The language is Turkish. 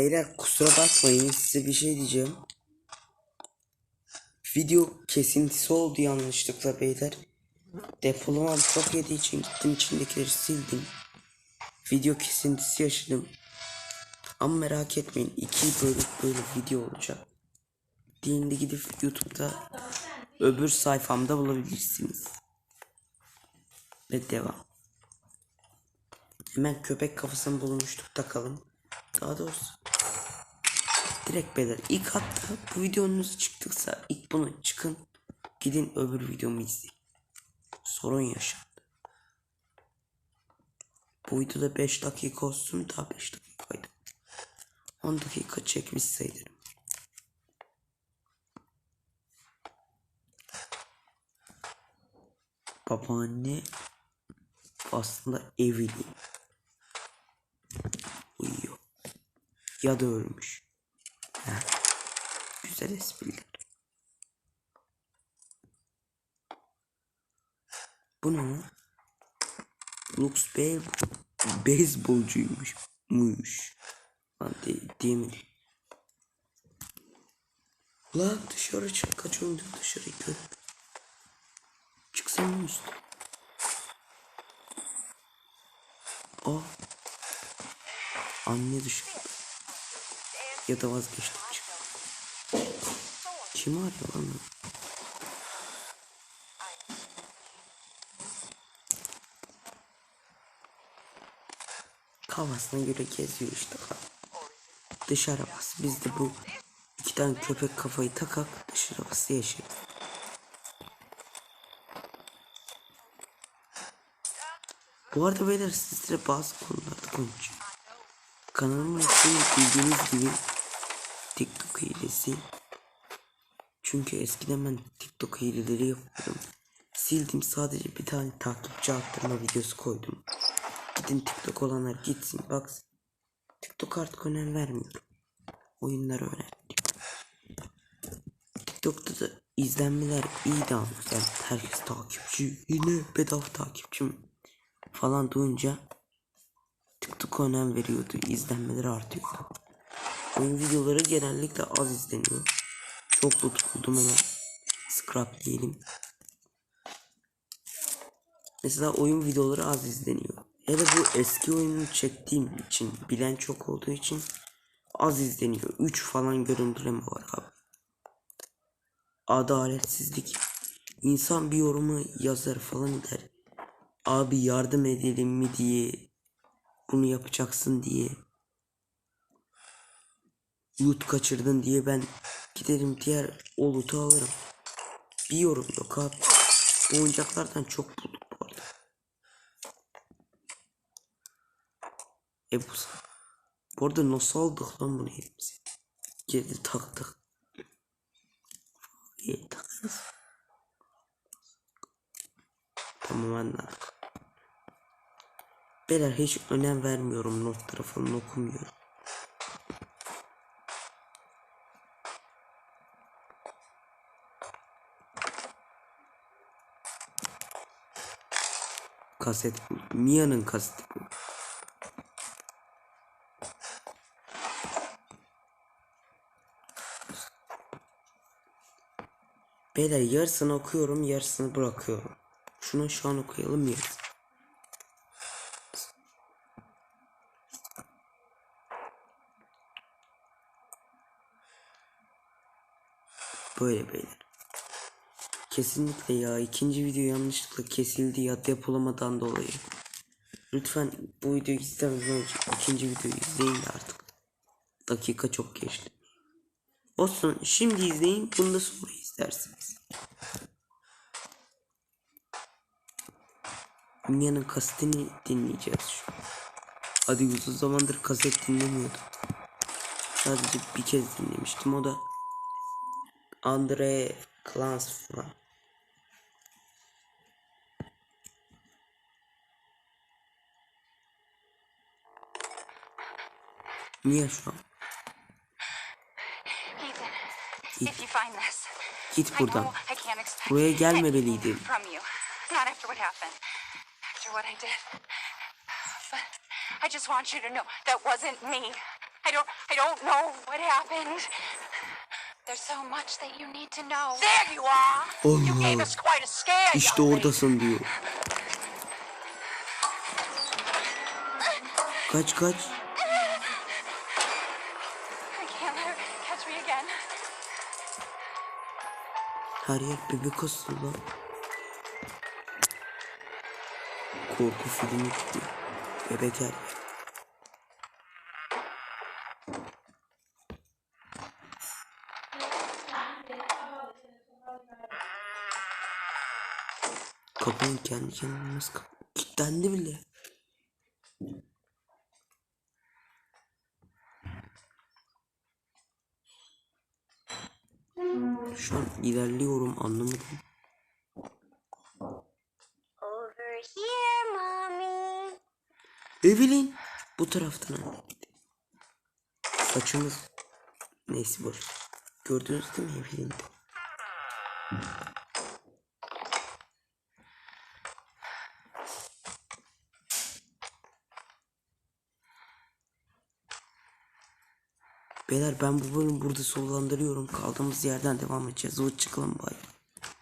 Beyler kusura bakmayın size bir şey diyeceğim. Video kesintisi oldu yanlışlıkla beyler. Depolamam çok yediği için gittim içindekileri sildim. Video kesintisi yaşadım. Ama merak etmeyin iki bölük böyle video olacak. Diğerini de gidip YouTube'da öbür sayfamda bulabilirsiniz. Ve devam. Hemen köpek kafasını bulmuştuk takalım. Daha doğrusu direkt beyler ilk hatta bu videonuz çıktıksa ilk bunu çıkın gidin öbür videomu izleyin. Sorun yaşandı. Bu videoda 5 dakika olsun daha 5 dakikaydı. 10 dakika çekmiş sayılırım. Babaanne aslında evli. Uyuyor. Ya da ölmüş. Güzel espriler. Lux Bey beyzbolcuymuş. Muymuş. Lan de, değil mi? Lan dışarı çık. Kaçıyorum diyor dışarı gör. Çıksana üstüne. Aa. Anne dışarı. Ya da vazgeçtim. Kim arıyor lan? Kafasına göre geziyor işte. Dışarı bas. Biz de bu iki tane köpek kafayı takak dışarı bas yaşayalım. Bu arada beyler sizlere bazı konularda konuşacağım. Kanalımın bildiğiniz gibi TikTok hilesi. Çünkü eskiden ben TikTok hileleri yapıyordum. Sildim sadece bir tane takipçi arttırma videosu koydum. Gidin TikTok olanlar gitsin baksın. TikTok artık önem vermiyorum. Oyunları öğrendim. TikTok'ta da izlenmeler iyiydi ama yani herkes takipçi yine bedava takipçim falan duyunca TikTok önem veriyordu izlenmeler artıyordu. Oyun videoları genellikle az izleniyor. Çok loot buldum hemen scrap diyelim. Mesela oyun videoları az izleniyor. Hele bu eski oyunu çektiğim için bilen çok olduğu için az izleniyor. 3 falan görüntüleme var abi. Adaletsizlik. İnsan bir yorumu yazar falan der. Abi yardım edelim mi diye bunu yapacaksın diye loot kaçırdın diye ben giderim diğer o loot'u alırım. Bir yorum yok abi. Bu oyuncaklardan çok bulduk bu arada. E bu, bu arada nasıl aldık lan bunu hepimizi? Geri taktık. İyi takarız. Tamam anladım. Beyler hiç önem vermiyorum notlara falan okumuyorum. Kaset. Mia'nın kaseti bu. Beyler yarısını okuyorum yarısını bırakıyorum. Şunu şu an okuyalım yarısını. Böyle beyler. Kesinlikle ya ikinci video yanlışlıkla kesildi ya depolamadan dolayı. Lütfen bu videoyu izlemeden önce ikinci videoyu izleyin artık. Dakika çok geçti. Olsun şimdi izleyin bunu da sonra izlersiniz. Mia'nın kasetini dinleyeceğiz şu. Hadi uzun zamandır kaset dinlemiyordum. Sadece bir kez dinlemiştim o da Andre Clansman. Niye şu an? Git I buradan. Buraya gelmemeliydin. from you. Not after what happened. After what I did. But I just want you to know that wasn't me. I don't I don't know what happened. There's so much that you need to know. There you are. You gave Allah. us quite a scare. İşte oradasın diyor. Kaç kaç. Her bebek asılı lan. Korku filmi gibi. Bebek her yer. Kapının kendi kendine nasıl Kilitlendi bile. Şu an ilerliyorum anlamadım. Over here, mommy. Evelyn bu taraftan. Saçımız neyse boş. Gördünüz değil mi Evelyn? Beyler ben bu bölümü burada sollandırıyorum. Kaldığımız yerden devam edeceğiz. O çıkalım bay.